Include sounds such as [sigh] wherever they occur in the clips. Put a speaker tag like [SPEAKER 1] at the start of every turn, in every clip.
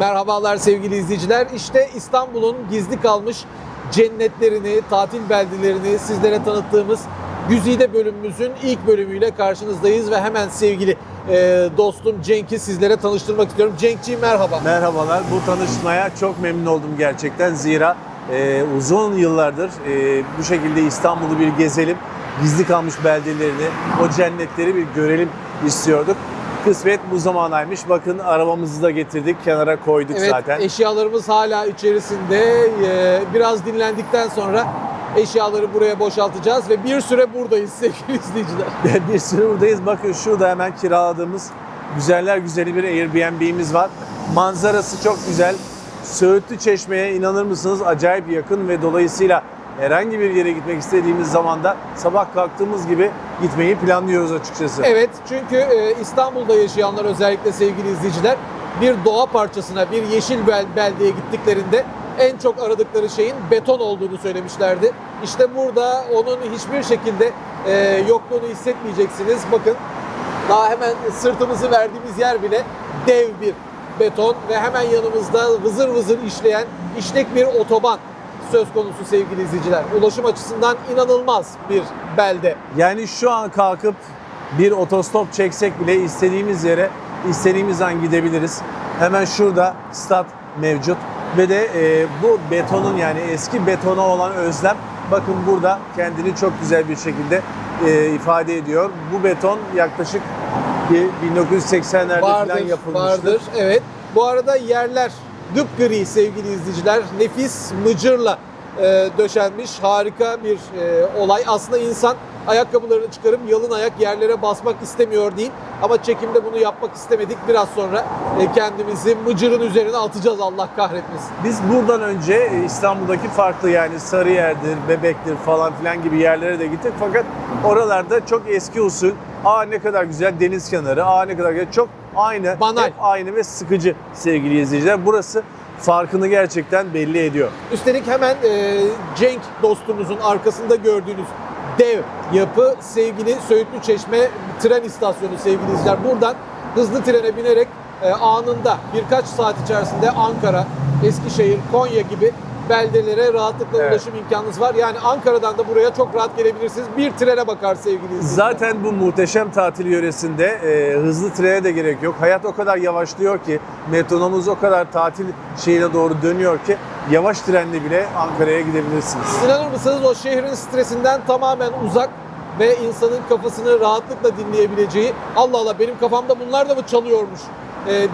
[SPEAKER 1] Merhabalar sevgili izleyiciler. İşte İstanbul'un gizli kalmış cennetlerini, tatil beldelerini sizlere tanıttığımız Güzide bölümümüzün ilk bölümüyle karşınızdayız ve hemen sevgili e, dostum Cenk'i sizlere tanıştırmak istiyorum. Cenk'ciğim merhaba.
[SPEAKER 2] Merhabalar. Bu tanışmaya çok memnun oldum gerçekten. Zira e, uzun yıllardır e, bu şekilde İstanbul'u bir gezelim, gizli kalmış beldelerini, o cennetleri bir görelim istiyorduk. Kısmet bu zamanaymış. Bakın arabamızı da getirdik, kenara koyduk
[SPEAKER 1] Evet
[SPEAKER 2] zaten.
[SPEAKER 1] eşyalarımız hala içerisinde. E, biraz dinlendikten sonra eşyaları buraya boşaltacağız ve bir süre buradayız sevgili [laughs] izleyiciler. [laughs]
[SPEAKER 2] bir sürü buradayız. Bakın şurada hemen kiraladığımız güzeller güzeli bir Airbnb'miz var. Manzarası çok güzel. Söğütlü Çeşme'ye inanır mısınız acayip yakın ve dolayısıyla herhangi bir yere gitmek istediğimiz zaman da sabah kalktığımız gibi gitmeyi planlıyoruz açıkçası.
[SPEAKER 1] Evet çünkü e, İstanbul'da yaşayanlar özellikle sevgili izleyiciler bir doğa parçasına, bir yeşil bel- beldeye gittiklerinde en çok aradıkları şeyin beton olduğunu söylemişlerdi. İşte burada onun hiçbir şekilde e, yokluğunu hissetmeyeceksiniz. Bakın daha hemen sırtımızı verdiğimiz yer bile dev bir beton ve hemen yanımızda vızır vızır işleyen işlek bir otoban söz konusu sevgili izleyiciler. Ulaşım açısından inanılmaz bir belde.
[SPEAKER 2] Yani şu an kalkıp bir otostop çeksek bile istediğimiz yere istediğimiz an gidebiliriz. Hemen şurada stat mevcut ve de e, bu betonun yani eski betona olan özlem bakın burada kendini çok güzel bir şekilde e, ifade ediyor. Bu beton yaklaşık bir 1980'lerde falan yapılmıştır.
[SPEAKER 1] vardır. Evet. Bu arada yerler gri sevgili izleyiciler. Nefis mıcırla e, döşenmiş harika bir e, olay. Aslında insan ayakkabılarını çıkarıp yalın ayak yerlere basmak istemiyor değil. Ama çekimde bunu yapmak istemedik. Biraz sonra e, kendimizi mıcırın üzerine atacağız Allah kahretmesin.
[SPEAKER 2] Biz buradan önce e, İstanbul'daki farklı yani Sarıyer'dir, Bebek'tir falan filan gibi yerlere de gittik. Fakat oralarda çok eski usul, aa ne kadar güzel deniz kenarı, aa ne kadar güzel, çok aynı,
[SPEAKER 1] Banal.
[SPEAKER 2] hep aynı ve sıkıcı sevgili izleyiciler. Burası farkını gerçekten belli ediyor.
[SPEAKER 1] Üstelik hemen e, Cenk dostumuzun arkasında gördüğünüz dev yapı sevgili Söğütlü Çeşme tren istasyonu sevgili izleyiciler. Buradan hızlı trene binerek e, anında birkaç saat içerisinde Ankara, Eskişehir, Konya gibi beldelere rahatlıkla
[SPEAKER 2] Evet.
[SPEAKER 1] ulaşım imkanınız var. Yani Ankara'dan da buraya çok rahat gelebilirsiniz. Bir trene bakar sevgili izleyiciler.
[SPEAKER 2] Zaten bu muhteşem tatil yöresinde e, hızlı trene de gerek yok. Hayat o kadar yavaşlıyor ki, metronomuz o kadar tatil şeyine doğru dönüyor ki yavaş trenle bile Ankara'ya gidebilirsiniz.
[SPEAKER 1] İnanır mısınız o şehrin stresinden tamamen uzak ve insanın kafasını rahatlıkla dinleyebileceği Allah Allah benim kafamda bunlar da mı çalıyormuş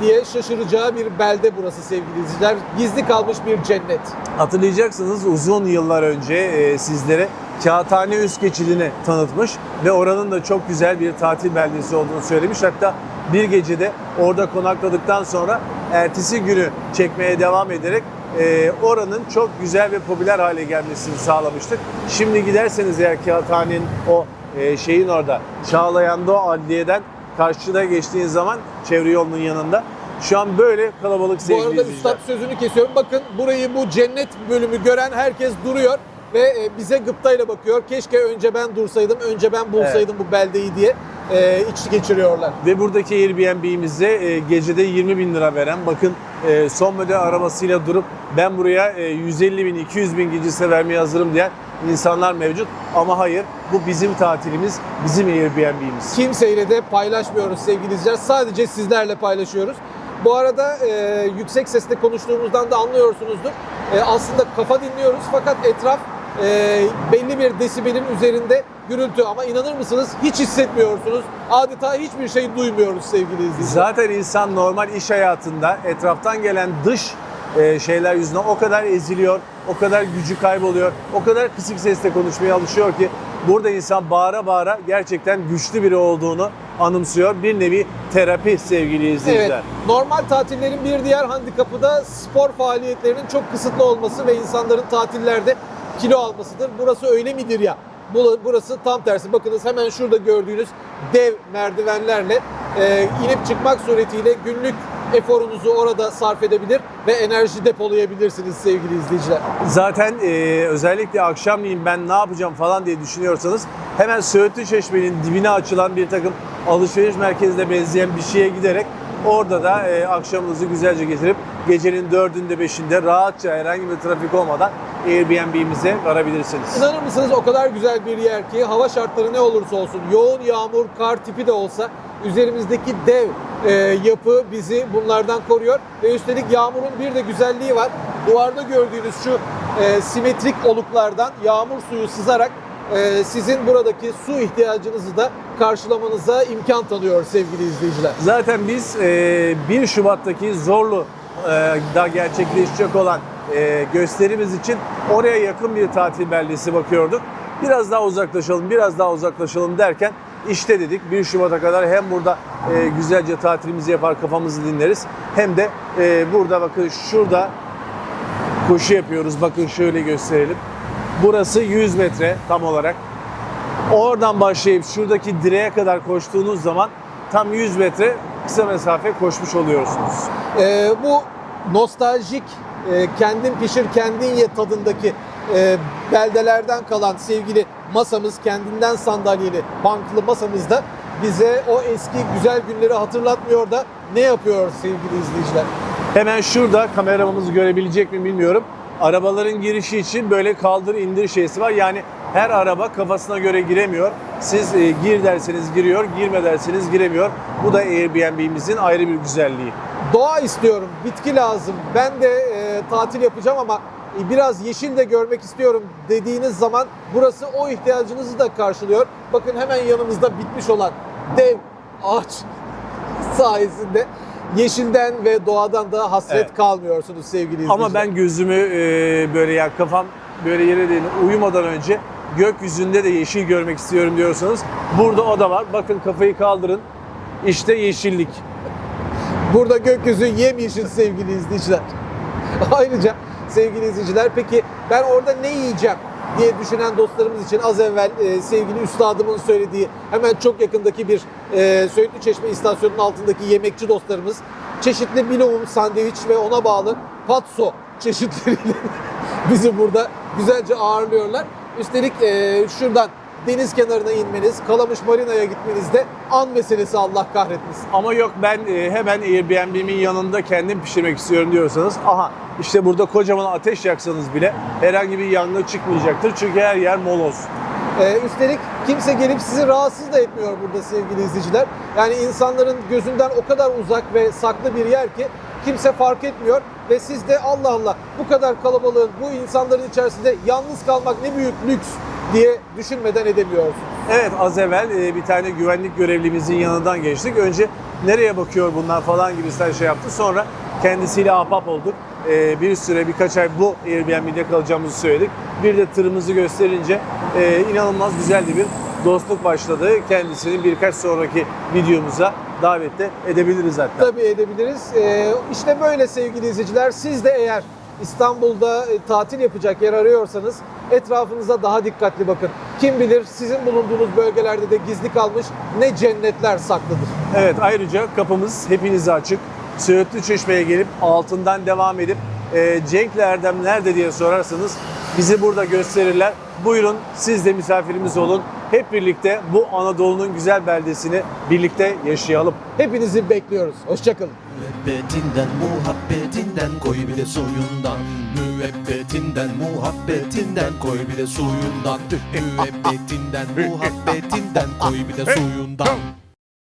[SPEAKER 1] diye şaşıracağı bir belde burası sevgili izleyiciler. Gizli kalmış bir cennet.
[SPEAKER 2] Hatırlayacaksınız uzun yıllar önce e, sizlere Kağıthane Üst Geçidi'ni tanıtmış ve oranın da çok güzel bir tatil beldesi olduğunu söylemiş. Hatta bir gecede orada konakladıktan sonra ertesi günü çekmeye devam ederek e, oranın çok güzel ve popüler hale gelmesini sağlamıştık. Şimdi giderseniz eğer Kağıthane'nin o e, şeyin orada Çağlayan'da o adliyeden karşıda geçtiğiniz zaman çevre yolunun yanında şu an böyle kalabalık
[SPEAKER 1] Bu
[SPEAKER 2] sevgili
[SPEAKER 1] arada
[SPEAKER 2] izleyiciler.
[SPEAKER 1] üstad sözünü kesiyorum. Bakın burayı bu cennet bölümü gören herkes duruyor ve e, bize gıptayla bakıyor. Keşke önce ben dursaydım, önce ben bulsaydım bu beldeyi diye e, iç geçiriyorlar.
[SPEAKER 2] Ve buradaki Airbnb'imizde e, gecede 20 bin lira veren bakın e, son model arabasıyla durup ben buraya e, 150 bin 200 bin gecesine vermeye hazırım diyen insanlar mevcut. Ama hayır bu bizim tatilimiz bizim Airbnb'imiz.
[SPEAKER 1] Kimseyle de paylaşmıyoruz sevgili izleyiciler. Sadece sizlerle paylaşıyoruz. Bu arada e, yüksek sesle konuştuğumuzdan da anlıyorsunuzdur. E, aslında kafa dinliyoruz fakat etraf e, belli bir desibelin üzerinde gürültü ama inanır mısınız hiç hissetmiyorsunuz. Adeta hiçbir şey duymuyoruz sevgili izleyiciler.
[SPEAKER 2] Zaten insan normal iş hayatında etraftan gelen dış e, şeyler yüzünden o kadar eziliyor, o kadar gücü kayboluyor, o kadar kısık sesle konuşmaya alışıyor ki burada insan bağıra bağıra gerçekten güçlü biri olduğunu anımsıyor. Bir nevi terapi sevgili izleyiciler.
[SPEAKER 1] Evet, normal tatillerin bir diğer handikapı da spor faaliyetlerinin çok kısıtlı olması ve insanların tatillerde kilo almasıdır. Burası öyle midir ya? Bu- Burası tam tersi. Bakınız hemen şurada gördüğünüz dev merdivenlerle e, inip çıkmak suretiyle günlük eforunuzu orada sarf edebilir ve enerji depolayabilirsiniz sevgili izleyiciler.
[SPEAKER 2] Zaten e, özellikle akşamleyin ben ne yapacağım falan diye düşünüyorsanız hemen Söğütlü Çeşme'nin dibine açılan bir takım alışveriş merkezine benzeyen bir şeye giderek Orada da e, akşamınızı güzelce getirip gecenin dördünde beşinde rahatça herhangi bir trafik olmadan Airbnb'imize varabilirsiniz.
[SPEAKER 1] İnanır mısınız o kadar güzel bir yer ki hava şartları ne olursa olsun yoğun yağmur, kar tipi de olsa üzerimizdeki dev e, yapı bizi bunlardan koruyor ve üstelik yağmurun bir de güzelliği var. Duvarda gördüğünüz şu e, simetrik oluklardan yağmur suyu sızarak e, sizin buradaki su ihtiyacınızı da karşılamanıza imkan tanıyor sevgili izleyiciler.
[SPEAKER 2] Zaten biz e, 1 Şubat'taki Zorlu e, da gerçekleşecek olan e, gösterimiz için oraya yakın bir tatil beldesi bakıyorduk. Biraz daha uzaklaşalım, biraz daha uzaklaşalım derken işte dedik 1 Şubat'a kadar hem burada e, güzelce tatilimizi yapar kafamızı dinleriz hem de e, burada bakın şurada koşu yapıyoruz. Bakın şöyle gösterelim. Burası 100 metre tam olarak. Oradan başlayıp şuradaki direğe kadar koştuğunuz zaman tam 100 metre kısa mesafe koşmuş oluyorsunuz.
[SPEAKER 1] Ee, bu nostaljik e, kendin pişir kendin ye tadındaki e, beldelerden kalan sevgili masamız kendinden sandalyeli banklı masamızda bize o eski güzel günleri hatırlatmıyor da ne yapıyor sevgili izleyiciler?
[SPEAKER 2] Hemen şurada kameramızı görebilecek mi bilmiyorum. Arabaların girişi için böyle kaldır indir şeysi var. Yani her araba kafasına göre giremiyor. Siz e, gir derseniz giriyor, girme derseniz giremiyor. Bu da Airbnb'mizin ayrı bir güzelliği.
[SPEAKER 1] Doğa istiyorum, bitki lazım. Ben de e, tatil yapacağım ama e, biraz yeşil de görmek istiyorum dediğiniz zaman burası o ihtiyacınızı da karşılıyor. Bakın hemen yanımızda bitmiş olan dev ağaç [laughs] sayesinde yeşilden ve doğadan da hasret
[SPEAKER 2] Evet.
[SPEAKER 1] kalmıyorsunuz sevgili izleyiciler.
[SPEAKER 2] Ama ben gözümü e, böyle ya kafam böyle yere değil uyumadan önce gökyüzünde de yeşil görmek istiyorum diyorsanız burada o da var. Bakın kafayı kaldırın. İşte yeşillik.
[SPEAKER 1] Burada gökyüzü yemyeşil sevgili izleyiciler. [laughs] Ayrıca sevgili izleyiciler peki ben orada ne yiyeceğim diye düşünen dostlarımız için az evvel e, sevgili üstadımın söylediği hemen çok yakındaki bir e, Söğütlü Çeşme istasyonunun altındaki yemekçi dostlarımız çeşitli bilomum, sandviç ve ona bağlı patso çeşitleriyle [laughs] bizi burada güzelce ağırlıyorlar. Üstelik e, şuradan deniz kenarına inmeniz, Kalamış Marina'ya gitmeniz de an meselesi Allah kahretmesin.
[SPEAKER 2] Ama yok ben e, hemen Airbnb'min yanında kendim pişirmek istiyorum diyorsanız aha işte burada kocaman ateş yaksanız bile herhangi bir yangın çıkmayacaktır. Çünkü her yer moloz.
[SPEAKER 1] Ee, üstelik kimse gelip sizi rahatsız da etmiyor burada sevgili izleyiciler. Yani insanların gözünden o kadar uzak ve saklı bir yer ki kimse fark etmiyor ve siz de Allah Allah bu kadar kalabalığın, bu insanların içerisinde yalnız kalmak ne büyük lüks diye düşünmeden edemiyorsunuz.
[SPEAKER 2] Evet az evvel e, bir tane güvenlik görevlimizin yanından geçtik. Önce nereye bakıyor bunlar falan gibisinden şey yaptı. Sonra kendisiyle ahbap olduk. E, bir süre birkaç ay bu Airbnb'de kalacağımızı söyledik. Bir de tırımızı gösterince e, inanılmaz güzeldi bir dostluk başladı. Kendisini birkaç sonraki videomuza davette edebiliriz hatta.
[SPEAKER 1] Tabii edebiliriz. İşte böyle sevgili izleyiciler. Siz de eğer İstanbul'da e, tatil yapacak yer arıyorsanız etrafınıza daha dikkatli bakın. Kim bilir sizin bulunduğunuz bölgelerde de gizli kalmış ne cennetler saklıdır.
[SPEAKER 2] Evet ayrıca kapımız hepinize açık. Söğütlü Çeşme'ye gelip altından devam edip e, Cenk'le Erdem nerede diye sorarsanız bizi burada gösterirler. Buyurun siz de misafirimiz olun. Hep birlikte bu Anadolu'nun güzel beldesini birlikte yaşayalım.
[SPEAKER 1] Hepinizi bekliyoruz. Hoşçakalın.
[SPEAKER 3] Müebbetinden muhabbetinden koy bir de suyundan Müebbetinden muhabbetinden koy bir de suyundan Müebbetinden muhabbetinden koy bir de suyundan